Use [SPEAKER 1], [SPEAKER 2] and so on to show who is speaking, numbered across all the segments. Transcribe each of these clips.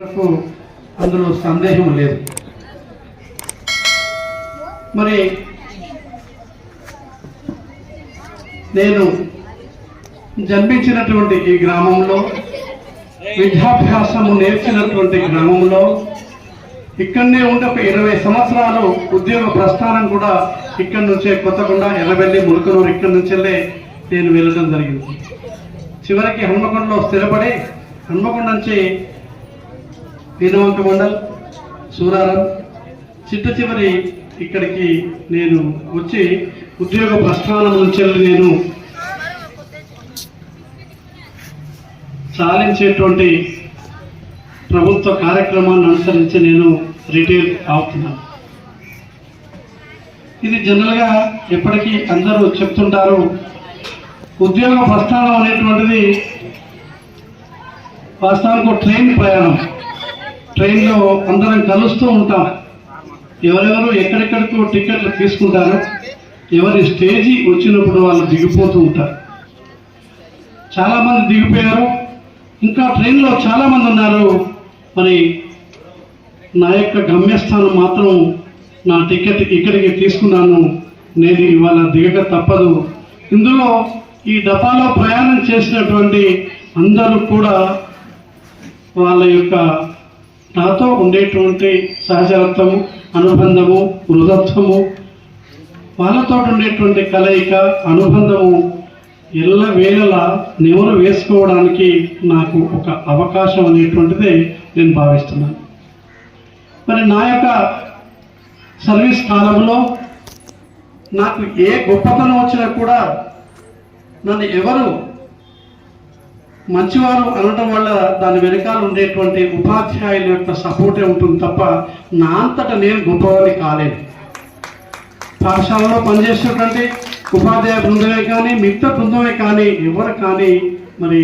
[SPEAKER 1] వరకు అందులో సందేహం లేదు. మరి నేను జన్మించినటువంటి ఈ గ్రామంలో విద్యాభ్యాసము నేర్చినటువంటి గ్రామంలో ఇక్కడనే ఉండి ఒక ఇరవై సంవత్సరాలు ఉద్యోగ ప్రస్థానం కూడా ఇక్కడి నుంచే కొత్తకుండా ఎర్రబెల్లి ములుకనూరు ఇక్కడి నుంచెల్లే నేను వెళ్ళడం జరిగింది. చివరికి హన్మకొండలో స్థిరపడి హన్మకొండ నుంచి దీనవంక మండల్ సూరారం. చిట్ట చివరి ఇక్కడికి నేను వచ్చి ఉద్యోగ ప్రస్థానం నుంచి నేను సాధించేటువంటి ప్రభుత్వ కార్యక్రమాన్ని అనుసరించి నేను రిటైర్ అవుతున్నాను. ఇది జనరల్గా ఎప్పటికీ అందరూ చెప్తుంటారు ఉద్యోగ ప్రస్థానం అనేటువంటిది వాస్తవానికి ట్రైన్ ప్రయాణం. ట్రైన్లో అందరం కలుస్తూ ఉంటాం. ఎవరెవరు ఎక్కడెక్కడికో టికెట్లు తీసుకుంటారు. ఎవరి స్టేజీ వచ్చినప్పుడు వాళ్ళు దిగిపోతూ ఉంటారు. చాలామంది దిగిపోయారు. ఇంకా ట్రైన్లో చాలామంది ఉన్నారు. మరి నా యొక్క గమ్యస్థానం మాత్రం నా టికెట్ ఇక్కడికి తీసుకున్నాను. నేను ఇవాళ దిగక తప్పదు. ఇందులో ఈ డబ్బాలో ప్రయాణం చేసినటువంటి అందరూ కూడా వాళ్ళ యొక్క నాతో ఉండేటువంటి సహచరత్వము అనుబంధము మృదత్వము వాళ్ళతో ఉండేటువంటి కలయిక అనుబంధము ఎల్ల వేళలా నెవరు వేసుకోవడానికి నాకు ఒక అవకాశం అనేటువంటిదే నేను భావిస్తున్నాను. మరి నా యొక్క సర్వీస్ కాలంలో నాకు ఏ గొప్పతనం వచ్చినా కూడా నన్ను ఎవరు మంచివారు అనడం వల్ల దాని వెనకాల ఉండేటువంటి ఉపాధ్యాయుల యొక్క సపోర్టే ఉంటుంది తప్ప నా అంతటా నేను గొప్పవాడిని కాలేదు పాఠశాలలో పనిచేసేటువంటి ఉపాధ్యాయ బృందమే కానీ మిగతా బృందమే కానీ ఎవరు కానీ మరి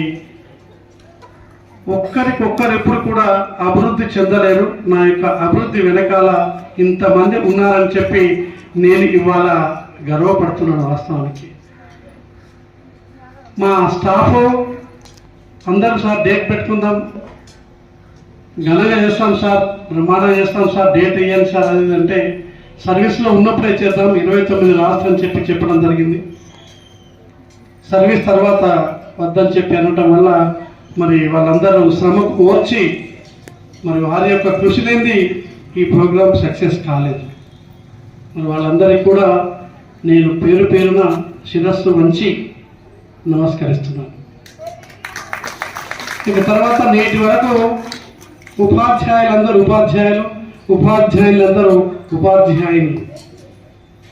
[SPEAKER 1] ఒక్కరికొక్కరు ఎప్పుడు కూడా అభివృద్ధి చెందలేరు. నా యొక్క అభివృద్ధి వెనకాల ఇంతమంది ఉన్నారని చెప్పి నేను ఇవాళ గర్వపడుతున్నాను వాస్తవానికి. మా స్టాఫ్ అందరూ సార్ డేట్ పెట్టుకుందాం. ఘనంగా చేస్తాం సార్ బ్రహ్మాండంగా చేస్తాం సార్ డేట్ ఇవ్వండి సార్ అది అంటే సర్వీస్లో ఉన్నప్పుడే చేద్దాం ఇరవై తొమ్మిది లాస్ట్ అని చెప్పి చెప్పడం జరిగింది. సర్వీస్ తర్వాత వద్దని చెప్పి అనటం వల్ల మరి వాళ్ళందరూ శ్రమకు ఓర్చి మరి వారి యొక్క కృషి లేనిది ఈ ప్రోగ్రాం సక్సెస్ కాలేదు. మరి వాళ్ళందరికీ కూడా నేను పేరు పేరున శిరస్సు వంచి నమస్కరిస్తున్నాను. ఇక తర్వాత నేటి వరకు ఉపాధ్యాయులందరూ ఉపాధ్యాయులు ఉపాధ్యాయులందరూ ఉపాధ్యాయులు.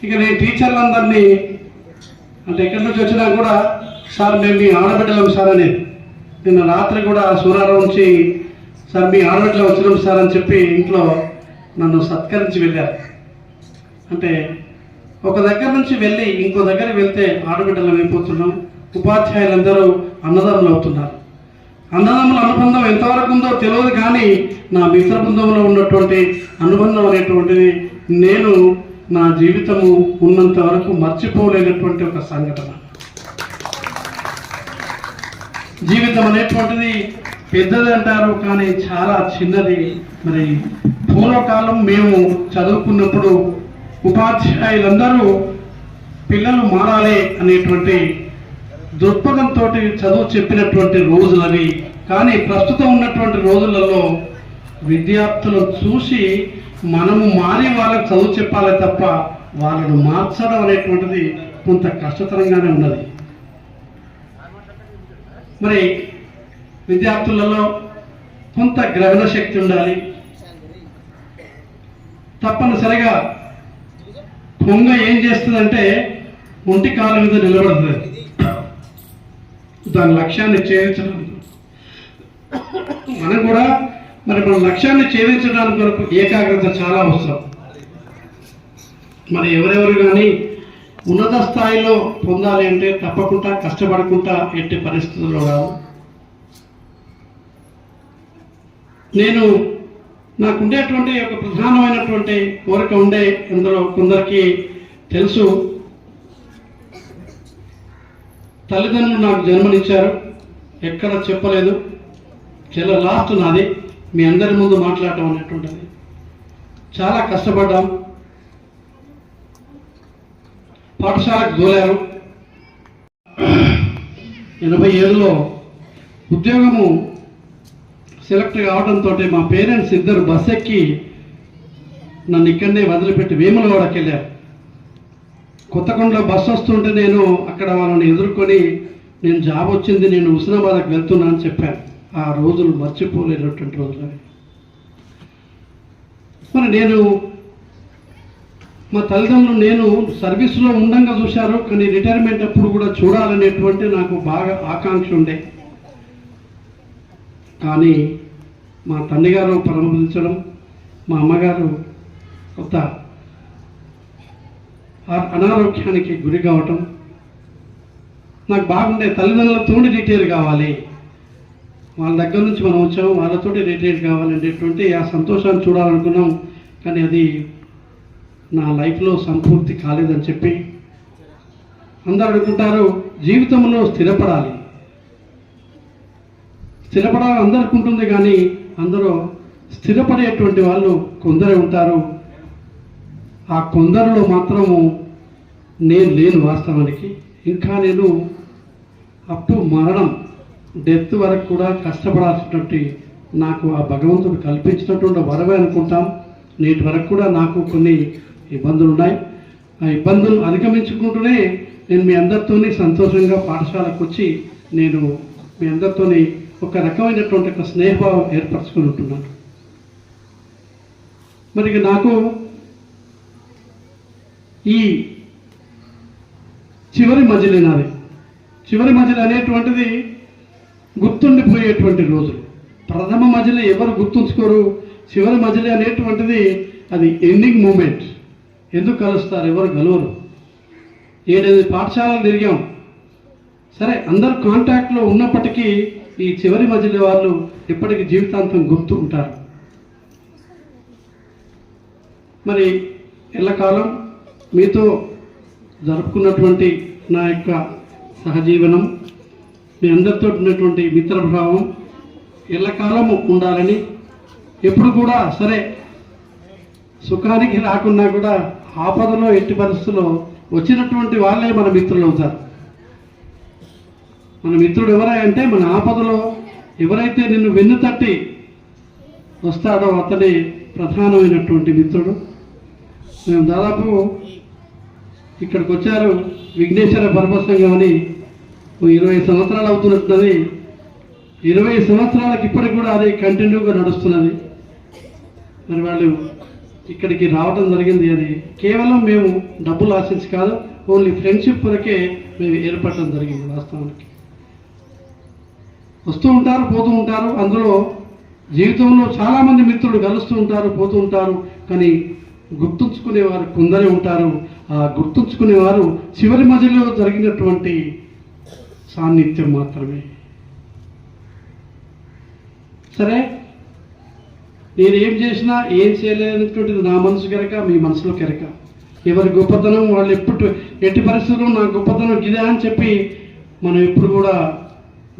[SPEAKER 1] ఇక నేను టీచర్లందరినీ అంటే ఎక్కడి నుంచి వచ్చినా కూడా సార్ మేము మీ ఆడబిడ్డలం సార్ అనేది నిన్న రాత్రి కూడా సూరారం నుంచి సార్ మీ ఆడబిడ్డలో వచ్చినాం సార్ అని చెప్పి ఇంట్లో నన్ను సత్కరించి వెళ్ళారు. అంటే ఒక దగ్గర నుంచి వెళ్ళి ఇంకో దగ్గర వెళ్తే ఆడబిడ్డలం అయిపోతున్నాం ఉపాధ్యాయులందరూ అన్నదమ్ములు అవుతున్నారు. అన్నదమ్ముల అనుబంధం ఎంతవరకు ఉందో తెలియదు కానీ నా మిత్ర బృందంలో ఉన్నటువంటి అనుబంధం అనేటువంటిది నేను నా జీవితము ఉన్నంత వరకు మర్చిపోలేనటువంటి ఒక సంఘటన. జీవితం అనేటువంటిది పెద్దది అంటారు కానీ చాలా చిన్నది. మరి పూర్వకాలం మేము చదువుకున్నప్పుడు ఉపాధ్యాయులందరూ పిల్లలు మారాలి అనేటువంటి దృక్పథంతో చదువు చెప్పినటువంటి రోజులు కానీ ప్రస్తుతం ఉన్నటువంటి రోజులలో విద్యార్థులను చూసి మనము మారి వాళ్ళకి చదువు చెప్పాలి తప్ప వాళ్ళను మార్చడం అనేటువంటిది కొంత కష్టతరంగానే ఉన్నది. మరి విద్యార్థులలో కొంత గ్రహణ శక్తి ఉండాలి. తప్పనిసరిగా కొంగ ఏం చేస్తుందంటే ఒంటి కాలు మీద నిలబడుతుంది. దాని లక్ష్యాన్ని చేయించడానికి. మనం కూడా మరి మన లక్ష్యాన్ని చేయించడానికి వరకు ఏకాగ్రత చాలా అవసరం. మరి ఎవరెవరు కానీ ఉన్నత స్థాయిలో పొందాలి అంటే తప్పకుండా కష్టపడకుండా ఎట్టి పరిస్థితుల్లో కాదు. నేను నాకు ఉండేటువంటి ఒక ప్రధానమైనటువంటి కోరిక ఉండే అందులో కొందరికి తెలుసు. తల్లిదండ్రులు నాకు జన్మనిచ్చారు. ఎక్కడ చెప్పలేదు. చాలా లాస్ట్ నాది. మీ అందరి ముందు మాట్లాడటం అనేటువంటిది. చాలా కష్టపడ్డాం. పాఠశాలకు దూలారు ఎనభై ఏడులో ఉద్యోగము సెలెక్ట్ కావడంతో మా పేరెంట్స్ ఇద్దరు బస్ ఎక్కి నన్ను ఇక్కడనే వదిలిపెట్టి వేములవాడకి వెళ్ళారు కొత్తకొండలో బస్సు వస్తుంటే నేను అక్కడ వాళ్ళని ఎదుర్కొని నేను జాబ్ వచ్చింది నేను హుస్నాబాద్కి వెళ్తున్నా అని చెప్పాను ఆ రోజులు మర్చిపోలేనటువంటి రోజులు మరి నేను మా తల్లిదండ్రులు నేను సర్వీస్లో ఉండంగా చూశారు కానీ రిటైర్మెంట్ అప్పుడు కూడా చూడాలనేటువంటి నాకు బాగా ఆకాంక్ష ఉండే. కానీ మా తండ్రి గారు మా అమ్మగారు కొత్త అనారోగ్యానికి గురి కావటం. నాకు బాగుండే తల్లిదండ్రులతోటి రిటైర్ కావాలి. వాళ్ళ దగ్గర నుంచి మనం వచ్చాము వాళ్ళతోటి రిటైర్ కావాలనేటువంటి ఆ సంతోషాన్ని చూడాలనుకున్నాం. కానీ అది నా లైఫ్లో సంపూర్తి కాలేదని చెప్పి అందరూ అనుకుంటారు జీవితంలో స్థిరపడాలి. స్థిరపడాలని అందరికి ఉంటుంది కానీ అందరూ స్థిరపడేటువంటి వాళ్ళు కొందరే ఉంటారు. ఆ కొందరిలో మాత్రము నేను లేను వాస్తవానికి. ఇంకా నేను అప్ టు మరణం డెత్ వరకు కూడా కష్టపడాల్సినటువంటి నాకు ఆ భగవంతుడు కల్పించినటువంటి వరవే అనుకుంటాం. నేటి వరకు కూడా నాకు కొన్ని ఇబ్బందులు ఉన్నాయి ఆ ఇబ్బందులు అధిగమించుకుంటూనే నేను మీ అందరితోని సంతోషంగా పాఠశాలకు వచ్చి నేను మీ అందరితోని ఒక రకమైనటువంటి ఒక స్నేహభావం ఏర్పరచుకొని ఉంటున్నాను. మరి నాకు ఈ చివరి మజిలినది నాది. చివరి మజిలి అనేటువంటిది గుర్తుండిపోయేటువంటి రోజులు. ప్రథమ మజిలి ఎవరు గుర్తుంచుకోరు? చివరి మజిలి అనేటువంటిది అది ఎండింగ్ మూమెంట్. ఎందుకు కలుస్తారు? ఎవరు కలవరు? ఏడెనిమిది పాఠశాలలు తిరిగాం. సరే అందరు కాంటాక్ట్లో ఉన్నప్పటికీ ఈ చివరి మజిలి వాళ్ళు ఇప్పటికీ జీవితాంతం గుర్తు ఉంటారు. మరి ఎల్లకాలం మీతో జరుపుకున్నటువంటి నా యొక్క సహజీవనం మీ అందరితో ఉన్నటువంటి మిత్రభావం ఎల్లకాలము ఉండాలని ఎప్పుడు కూడా సరే సుఖానికి రాకున్నా కూడా ఆపదలో ఎట్టి పరిస్థితుల్లో వచ్చినటువంటి వాళ్ళే మన మిత్రులు అవుతారు. మన మిత్రుడు ఎవరై అంటే మన ఆపదలో ఎవరైతే నిన్ను వెన్ను తట్టి వస్తాడో అతడే ప్రధానమైనటువంటి మిత్రుడు. మేము దాదాపు ఇక్కడికి వచ్చారు విఘ్నేశ్వర పరమసంగం అని ఇరవై సంవత్సరాలు అవుతున్నది ఇరవై సంవత్సరాలకి ఇప్పటికి కూడా అది కంటిన్యూగా నడుస్తున్నది. మరి వాళ్ళు ఇక్కడికి రావడం జరిగింది అది కేవలం మేము డబ్బులు ఆశించి కాదు ఓన్లీ ఫ్రెండ్షిప్ కొరకే మేము ఏర్పడటం జరిగింది వాస్తవానికి. వస్తూ ఉంటారు పోతూ ఉంటారు. అందులో జీవితంలో చాలామంది మిత్రులు కలుస్తూ ఉంటారు పోతూ ఉంటారు. కానీ గుర్తుంచుకునేవారు కొందరే ఉంటారు. ఆ గుర్తుంచుకునేవారు చివరి మధ్యలో జరిగినటువంటి సాన్నిధ్యం మాత్రమే. సరే నేను ఏం చేసినా ఏం చేయలేనటువంటిది నా మనసు కెరక మీ మనసులో కెరక ఎవరి గొప్పతనం వాళ్ళు ఎప్పుడు ఎట్టి పరిస్థితుల్లో నా గొప్పతనం ఇదే అని చెప్పి మనం ఎప్పుడు కూడా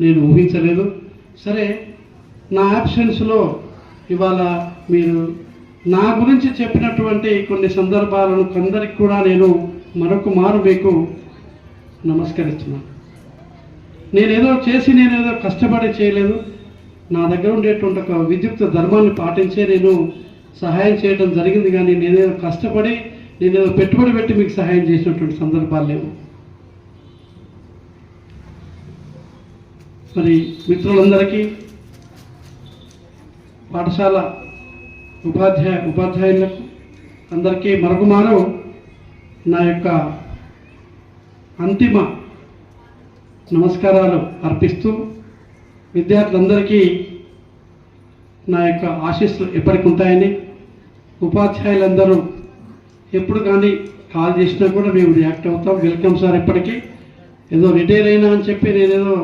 [SPEAKER 1] నేను ఊహించలేదు. సరే నా యాప్షన్స్లో ఇవాళ మీరు నా గురించి చెప్పినటువంటి కొన్ని సందర్భాలను కొందరికి కూడా నేను మరొక మారు మీకు నమస్కరిస్తున్నాను నేనేదో చేసి నేనేదో కష్టపడి చేయలేదు. నా దగ్గర ఉండేటువంటి ఒక విద్యుక్త ధర్మాన్ని పాటించే నేను సహాయం చేయడం జరిగింది కానీ నేనేదో కష్టపడి నేనేదో పెట్టుబడి పెట్టి మీకు సహాయం చేసినటువంటి సందర్భాలు లేవు. మరి మిత్రులందరికీ పాఠశాల ఉపాధ్యాయ ఉపాధ్యాయులకు అందరికీ మరొకమారు నా యొక్క అంతిమ నమస్కారాలు అర్పిస్తూ విద్యార్థులందరికీ నా యొక్క ఆశీస్సులు ఎప్పటికి ఉంటాయని ఉపాధ్యాయులందరూ ఎప్పుడు కానీ కాల్ చేసినా కూడా మేము రియాక్ట్ అవుతాం. వెల్కమ్ సార్ ఎప్పటికీ ఏదో రిటైర్ అయినా అని చెప్పి నేనేదో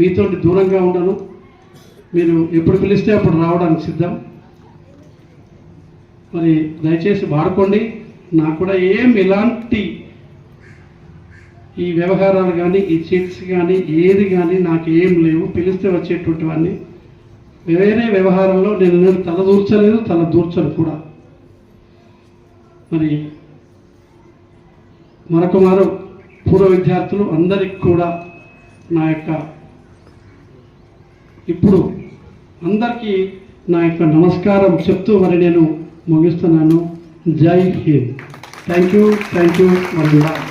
[SPEAKER 1] మీతోటి దూరంగా ఉండను. మీరు ఎప్పుడు పిలిస్తే అప్పుడు రావడానికి సిద్ధం. మరి దయచేసి వాడుకోండి. నాకు కూడా ఏం ఇలాంటి ఈ వ్యవహారాలు కానీ ఈ చీట్స్ కానీ ఏది కానీ నాకు ఏం లేవు. పిలిస్తే వచ్చేటువంటి వాడిని. వేరే వ్యవహారంలో నేను ఎన్నడూ తలదూర్చలేదు తల దూర్చను కూడా. మరి మరొక మారు పూర్వ విద్యార్థులు అందరికి కూడా నా యొక్క ఇప్పుడు అందరికీ నా యొక్క నమస్కారం చెప్తూ మరి నేను ముగిస్తున్నాను Jai Hind thank you thank you మరి